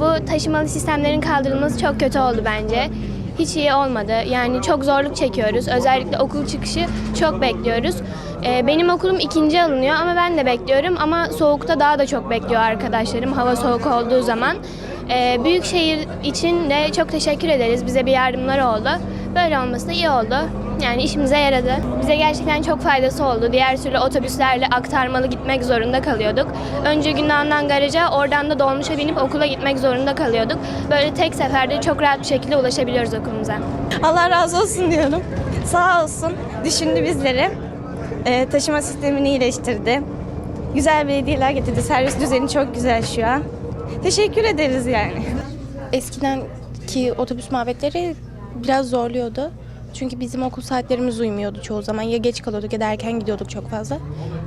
Bu taşımalı sistemlerin kaldırılması çok kötü oldu bence. Hiç iyi olmadı. Yani çok zorluk çekiyoruz. Özellikle okul çıkışı çok bekliyoruz. Ee, benim okulum ikinci alınıyor ama ben de bekliyorum. Ama soğukta daha da çok bekliyor arkadaşlarım hava soğuk olduğu zaman. Ee, Büyükşehir için de çok teşekkür ederiz. Bize bir yardımları oldu. Böyle olması da iyi oldu. Yani işimize yaradı. Bize gerçekten çok faydası oldu. Diğer türlü otobüslerle aktarmalı gitmek zorunda kalıyorduk. Önce Gündoğan'dan garaja, oradan da dolmuşa binip okula gitmek zorunda kalıyorduk. Böyle tek seferde çok rahat bir şekilde ulaşabiliyoruz okulumuza. Allah razı olsun diyorum. Sağ olsun düşündü bizleri. Ee, taşıma sistemini iyileştirdi. Güzel belediyeler getirdi. Servis düzeni çok güzel şu an. Teşekkür ederiz yani. Eskiden ki otobüs muhabbetleri biraz zorluyordu. Çünkü bizim okul saatlerimiz uymuyordu çoğu zaman. Ya geç kalıyorduk ya da erken gidiyorduk çok fazla.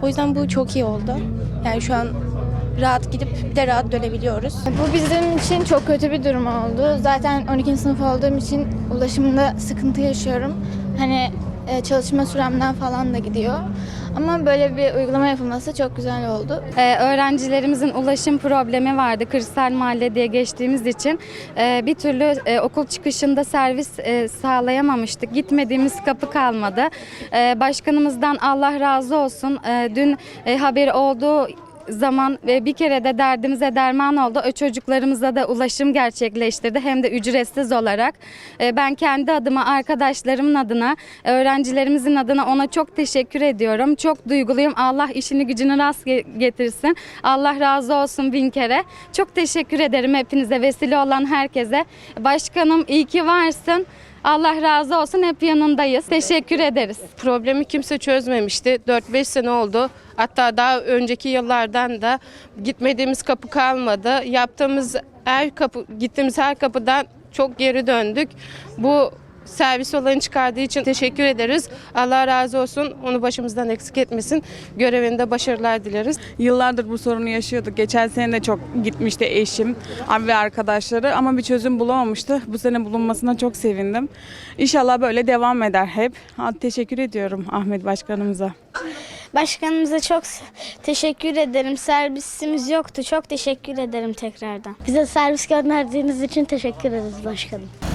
O yüzden bu çok iyi oldu. Yani şu an rahat gidip bir de rahat dönebiliyoruz. Bu bizim için çok kötü bir durum oldu. Zaten 12. sınıf olduğum için ulaşımda sıkıntı yaşıyorum. Hani e, çalışma süremden falan da gidiyor. Ama böyle bir uygulama yapılması çok güzel oldu. Ee, öğrencilerimizin ulaşım problemi vardı. Kırsal mahalle diye geçtiğimiz için e, bir türlü e, okul çıkışında servis e, sağlayamamıştık. Gitmediğimiz kapı kalmadı. E, başkanımızdan Allah razı olsun. E, dün e, haberi olduğu zaman ve bir kere de derdimize derman oldu. O çocuklarımıza da ulaşım gerçekleştirdi hem de ücretsiz olarak. E, Ben kendi adıma, arkadaşlarımın adına, öğrencilerimizin adına ona çok teşekkür ediyorum. Çok duyguluyum. Allah işini gücünü rast ge- getirsin. Allah razı olsun bin kere. Çok teşekkür ederim hepinize, vesile olan herkese. Başkanım iyi ki varsın. Allah razı olsun hep yanındayız. Teşekkür ederiz. Problemi kimse çözmemişti. 4-5 sene oldu. Hatta daha önceki yıllardan da gitmediğimiz kapı kalmadı. Yaptığımız her kapı, gittiğimiz her kapıdan çok geri döndük. Bu servis olayını çıkardığı için teşekkür ederiz. Allah razı olsun. Onu başımızdan eksik etmesin. Görevinde başarılar dileriz. Yıllardır bu sorunu yaşıyorduk. Geçen sene de çok gitmişti eşim abi ve arkadaşları ama bir çözüm bulamamıştı. Bu sene bulunmasına çok sevindim. İnşallah böyle devam eder hep. Teşekkür ediyorum Ahmet Başkanımıza. Başkanımıza çok teşekkür ederim. Servisimiz yoktu. Çok teşekkür ederim tekrardan. Bize servis gönderdiğiniz için teşekkür ederiz başkanım.